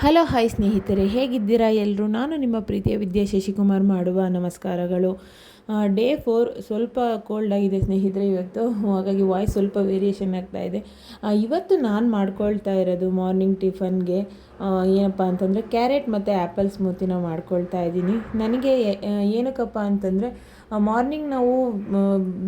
Hello hi ಸ್ನೇಹಿತರೆ ಹೇಗಿದ್ದೀರಾ ಎಲ್ಲರೂ ನಾನು ನಿಮ್ಮ ಪ್ರೀತಿಯ ವಿದ್ಯಾ ಶಶಿಕುಮಾರ್ ಮಾಡುವ ನಮಸ್ಕಾರಗಳು. ಡೇ ಫೋರ್ ಸ್ವಲ್ಪ ಕೋಲ್ಡ್ ಆಗಿದೆ ಸ್ನೇಹಿತರೆ ಇವತ್ತು. ಹಾಗಾಗಿ ವಾಯ್ಸ್ ಸ್ವಲ್ಪ ವೇರಿಯೇಷನ್ ಆಗ್ತಾ ಇದೆ. ಇವತ್ತು ನಾನು ಮಾಡ್ಕೊಳ್ತಾ ಇರೋದು ಮಾರ್ನಿಂಗ್ ಟಿಫನ್ಗೆ ಏನಪ್ಪ ಅಂತಂದರೆ ಕ್ಯಾರೆಟ್ ಮತ್ತು ಆ್ಯಪಲ್ ಸ್ಮೂತಿನ ಮಾಡ್ಕೊಳ್ತಾ ಇದ್ದೀನಿ. ನನಗೆ ಏನಕ್ಕಪ್ಪ ಅಂತಂದರೆ ಮಾರ್ನಿಂಗ್ ನಾವು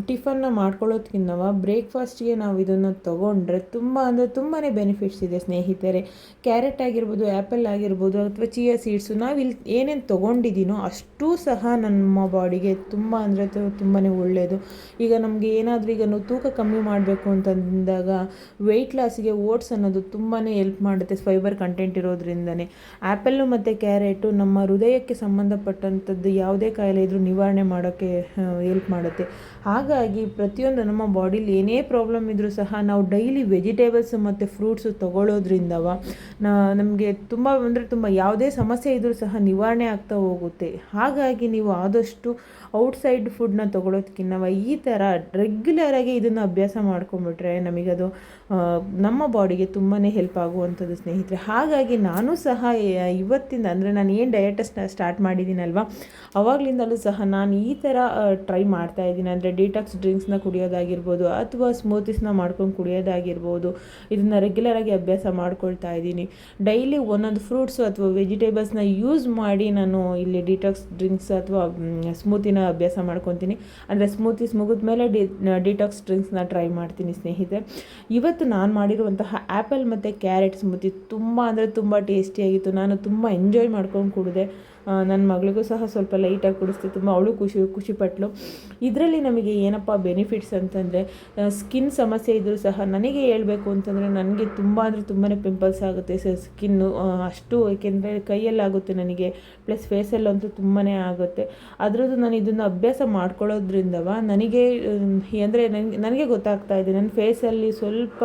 ಟಿಫನ್ನ ಮಾಡ್ಕೊಳ್ಳೋದ್ಕಿಂತವ ಬ್ರೇಕ್ಫಾಸ್ಟ್ಗೆ ನಾವು ಇದನ್ನು ತೊಗೊಂಡ್ರೆ ತುಂಬ ಅಂದರೆ ತುಂಬಾ ಬೆನಿಫಿಟ್ಸ್ ಇದೆ ಸ್ನೇಹಿತರೆ. ಕ್ಯಾರೆಟ್ ಆಗಿರ್ಬೋದು ಆ್ಯಪಲ್ ಆಗಿರ್ಬೋದು, ಅಥವಾ ಚಿಯಾ ಸೀಡ್ಸು ನಾವು ಇಲ್ಲಿ ಏನೇನು ತೊಗೊಂಡಿದ್ದೀನೋ ಅಷ್ಟೂ ಸಹ ನಮ್ಮ ಬಾಡಿಗೆ ತುಂಬ ಅಂದರೆ ತುಂಬಾ ಒಳ್ಳೆಯದು. ಈಗ ನಮಗೆ ಏನಾದರೂ ಈಗ ನಾವು ತೂಕ ಕಮ್ಮಿ ಮಾಡಬೇಕು ಅಂತಂದಾಗ ವೆಯ್ಟ್ ಲಾಸಿಗೆ ಓಟ್ಸ್ ಅನ್ನೋದು ತುಂಬಾ ಹೆಲ್ಪ್ ಮಾಡುತ್ತೆ ಫೈಬರ್ ಕಂಟೆಂಟ್ ಇರೋದ್ರಿಂದನೇ. ಆ್ಯಪಲ್ಲು ಮತ್ತು ಕ್ಯಾರೆಟು ನಮ್ಮ ಹೃದಯಕ್ಕೆ ಸಂಬಂಧಪಟ್ಟಂಥದ್ದು ಯಾವುದೇ ಕಾಯಿಲೆ ಇದ್ದರೂ ನಿವಾರಣೆ ಮಾಡೋಕ್ಕೆ ಹೆಲ್ಪ್ ಮಾಡುತ್ತೆ. ಹಾಗಾಗಿ ಪ್ರತಿಯೊಂದು ನಮ್ಮ ಬಾಡಿಲಿ ಏನೇ ಪ್ರಾಬ್ಲಮ್ ಇದ್ದರೂ ಸಹ ನಾವು ಡೈಲಿ ವೆಜಿಟೇಬಲ್ಸ್ ಮತ್ತು ಫ್ರೂಟ್ಸು ತಗೊಳ್ಳೋದ್ರಿಂದವ ನಮಗೆ ತುಂಬ, ಅಂದರೆ ತುಂಬ ಯಾವುದೇ ಸಮಸ್ಯೆ ಇದ್ದರೂ ಸಹ ನಿವಾರಣೆ ಆಗ್ತಾ ಹೋಗುತ್ತೆ. ಹಾಗಾಗಿ ನೀವು ಆದಷ್ಟು ಔಟ್ಸೈಡ್ ಫುಡ್ನ ತೊಗೊಳೋದಕ್ಕಿಂತ ಈ ಥರ ರೆಗ್ಯುಲರಾಗಿ ಇದನ್ನು ಅಭ್ಯಾಸ ಮಾಡ್ಕೊಂಬಿಟ್ರೆ ನಮಗದು ನಮ್ಮ ಬಾಡಿಗೆ ತುಂಬಾ ಹೆಲ್ಪ್ ಆಗುವಂಥದ್ದು ಸ್ನೇಹಿತರೆ. ಹಾಗಾಗಿ ನಾನು ಸಹ ಇವತ್ತಿಂದ, ಅಂದರೆ ನಾನು ಏನು ಡಯಟ್ ಸ್ಟಾರ್ಟ್ ಮಾಡಿದ್ದೀನಲ್ವ, ಅವಾಗಲಿಂದಲೂ ಸಹ ನಾನು ಈ ಥರ ಟ್ರೈ ಮಾಡ್ತಾ ಇದ್ದೀನಿ. ಅಂದರೆ ಡಿಟಾಕ್ಸ್ ಡ್ರಿಂಕ್ಸ್ನ ಕುಡಿಯೋದಾಗಿರ್ಬೋದು, ಅಥವಾ ಸ್ಮೂತೀಸ್ನ ಮಾಡ್ಕೊಂಡು ಕುಡಿಯೋದಾಗಿರ್ಬೋದು, ಇದನ್ನು ರೆಗ್ಯುಲರಾಗಿ ಅಭ್ಯಾಸ ಮಾಡ್ಕೊಳ್ತಾ ಇದ್ದೀನಿ. ಡೈಲಿ ಒಂದೊಂದು ಫ್ರೂಟ್ಸು ಅಥವಾ ವೆಜಿಟೇಬಲ್ಸ್ನ ಯೂಸ್ ಮಾಡಿ ನಾನು ಇಲ್ಲಿ ಡಿಟಾಕ್ಸ್ ಡ್ರಿಂಕ್ಸ್ ಅಥವಾ ಸ್ಮೂತಿನ ಅಭ್ಯಾಸ ಮಾಡ್ಕೊತೀನಿ. ಅಂದರೆ ಸ್ಮೂತೀಸ್ ಮುಗಿದ ಮೇಲೆ ಡಿ ಡಿಟಾಕ್ಸ್ ಡ್ರಿಂಕ್ಸ್ನ ಟ್ರೈ ಮಾಡ್ತೀನಿ ಸ್ನೇಹಿತರೆ. ಇವತ್ತು ನಾನು ಮಾಡಿರುವಂತಹ ಆ್ಯಪಲ್ ಮತ್ತು ಕ್ಯಾರೆಟ್ ಸ್ಮೂತಿ ತುಂಬ ಅಂದರೆ ತುಂಬ ಟೇಸ್ಟಿಯಾಗಿತ್ತು. ನಾನು ತುಂಬ ಎಂಜಾಯ್ ಮಾಡ್ಕೊಂಡು ಕುಡಿದೆ. ನನ್ನ ಮಗಳಿಗೂ ಸಹ ಸ್ವಲ್ಪ ಲೈಟಾಗಿ ಕುಡಿಸ್ತು ತುಂಬ ಅವಳು ಖುಷಿ ಖುಷಿಪಟ್ಟಳು ಇದರಲ್ಲಿ ನಮಗೆ ಏನಪ್ಪ ಬೆನಿಫಿಟ್ಸ್ ಅಂತಂದರೆ ಸ್ಕಿನ್ ಸಮಸ್ಯೆ ಇದ್ದರೂ ಸಹ ನನಗೆ ಹೇಳಬೇಕು ಅಂತಂದರೆ ನನಗೆ ತುಂಬ ಅಂದರೆ ತುಂಬಾ ಪಿಂಪಲ್ಸ್ ಆಗುತ್ತೆ ಸ ಸ್ಕಿನ್ನು ಅಷ್ಟು, ಏಕೆಂದರೆ ಕೈಯಲ್ಲಾಗುತ್ತೆ ನನಗೆ ಪ್ಲಸ್ ಫೇಸಲ್ಲಂತೂ ತುಂಬಾ ಆಗುತ್ತೆ. ಅದರದ್ದು ನಾನು ಇದನ್ನು ಅಭ್ಯಾಸ ಮಾಡ್ಕೊಳ್ಳೋದ್ರಿಂದವ, ನನಗೆ ಅಂದರೆ ನನಗೆ ನನಗೆ ಗೊತ್ತಾಗ್ತಾ ಇದೆ ನನ್ನ ಫೇಸಲ್ಲಿ ಸ್ವಲ್ಪ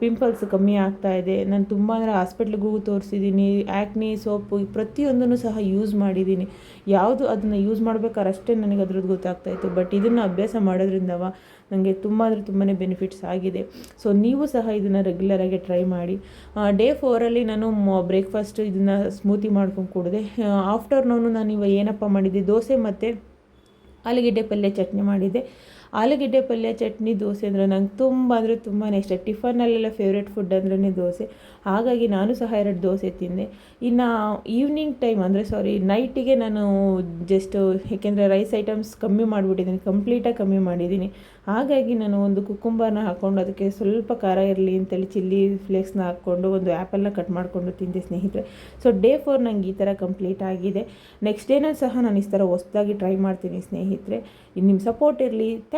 ಪಿಂಪಲ್ಸ್ ಕಮ್ಮಿ ಆಗ್ತಾ ಇದೆ. ನಾನು ತುಂಬ ಅಂದರೆ ಹಾಸ್ಪಿಟ್ಲಿಗೂ ತೋರಿಸಿದ್ದೀನಿ ಆ್ಯಕ್ನಿ ಸೋಪು ಪ್ರತಿಯೊಂದನ್ನು ಸಹ ಯೂಸ್ ಮಾಡಿದ್ದೀನಿ ಯಾವುದು ಅದನ್ನು ಯೂಸ್ ಮಾಡ್ಬೇಕಾದ್ರೆ ಅಷ್ಟೇ ನನಗೆ ಅದ್ರದ್ದು ಗೊತ್ತಾಗ್ತಾ ಇತ್ತು. ಬಟ್ ಇದನ್ನು ಅಭ್ಯಾಸ ಮಾಡೋದ್ರಿಂದವ ನನಗೆ ತುಂಬ ಅಂದರೆ ತುಂಬಾ ಬೆನಿಫಿಟ್ಸ್ ಆಗಿದೆ. ಸೊ ನೀವು ಸಹ ಇದನ್ನು ರೆಗ್ಯುಲರಾಗಿ ಟ್ರೈ ಮಾಡಿ. ಡೇ ಫೋರಲ್ಲಿ ನಾನು ಬ್ರೇಕ್ಫಾಸ್ಟ್ ಇದನ್ನು ಸ್ಮೂತಿ ಮಾಡ್ಕೊಂಡು ಕುಡಿದೆ. ಆಫ್ಟರ್ನೂನು ನಾನು ಇವಾಗ ಏನಪ್ಪ ಮಾಡಿದ್ದೆ, ದೋಸೆ ಮತ್ತು ಆಲೂಗೆಡ್ಡೆ ಪಲ್ಯ ಚಟ್ನಿ ಮಾಡಿದ್ದೆ. ಆಲೂಗೆಡ್ಡೆ ಪಲ್ಯ, ಚಟ್ನಿ, ದೋಸೆ ಅಂದರೆ ನಂಗೆ ತುಂಬ ಅಂದರೆ ತುಂಬಾ ಇಷ್ಟ. ಟಿಫನ್ನಲ್ಲೆಲ್ಲ ಫೇವ್ರೇಟ್ ಫುಡ್ ಅಂದ್ರೇ ದೋಸೆ. ಹಾಗಾಗಿ ನಾನು ಸಹ ಎರಡು ದೋಸೆ ತಿಂದೆ. ಇನ್ನು ಈವ್ನಿಂಗ್ ಟೈಮ್ ಅಂದರೆ ಸಾರಿ ನೈಟಿಗೆ ನಾನು ಜಸ್ಟ್ ಏಕೆಂದರೆ ರೈಸ್ ಐಟಮ್ಸ್ ಕಮ್ಮಿ ಮಾಡಿಬಿಟ್ಟಿದ್ದೀನಿ ಕಂಪ್ಲೀಟಾಗಿ ಕಮ್ಮಿ ಮಾಡಿದ್ದೀನಿ. ಹಾಗಾಗಿ ನಾನು ಒಂದು ಕುಕ್ಕುಂಬರ್ನ ಹಾಕ್ಕೊಂಡು ಅದಕ್ಕೆ ಸ್ವಲ್ಪ ಖಾರ ಇರಲಿ ಅಂತೇಳಿ ಚಿಲ್ಲಿ ಫ್ಲೇಕ್ಸ್ನ ಹಾಕ್ಕೊಂಡು ಒಂದು ಆ್ಯಪಲ್ನ ಕಟ್ ಮಾಡಿಕೊಂಡು ತಿಂದೆ ಸ್ನೇಹಿತರೆ. ಸೊ ಡೇ ಫೋರ್ ನಂಗೆ ಈ ಥರ ಕಂಪ್ಲೀಟ್ ಆಗಿದೆ. ನೆಕ್ಸ್ಟ್ ಡೇನೂ ಸಹ ನಾನು ಈ ಥರ ಹೊಸ್ದಾಗಿ ಟ್ರೈ ಮಾಡ್ತೀನಿ ಸ್ನೇಹಿತರೆ. ನಿಮ್ಮ ಸಪೋರ್ಟ್ ಇರಲಿ. Thank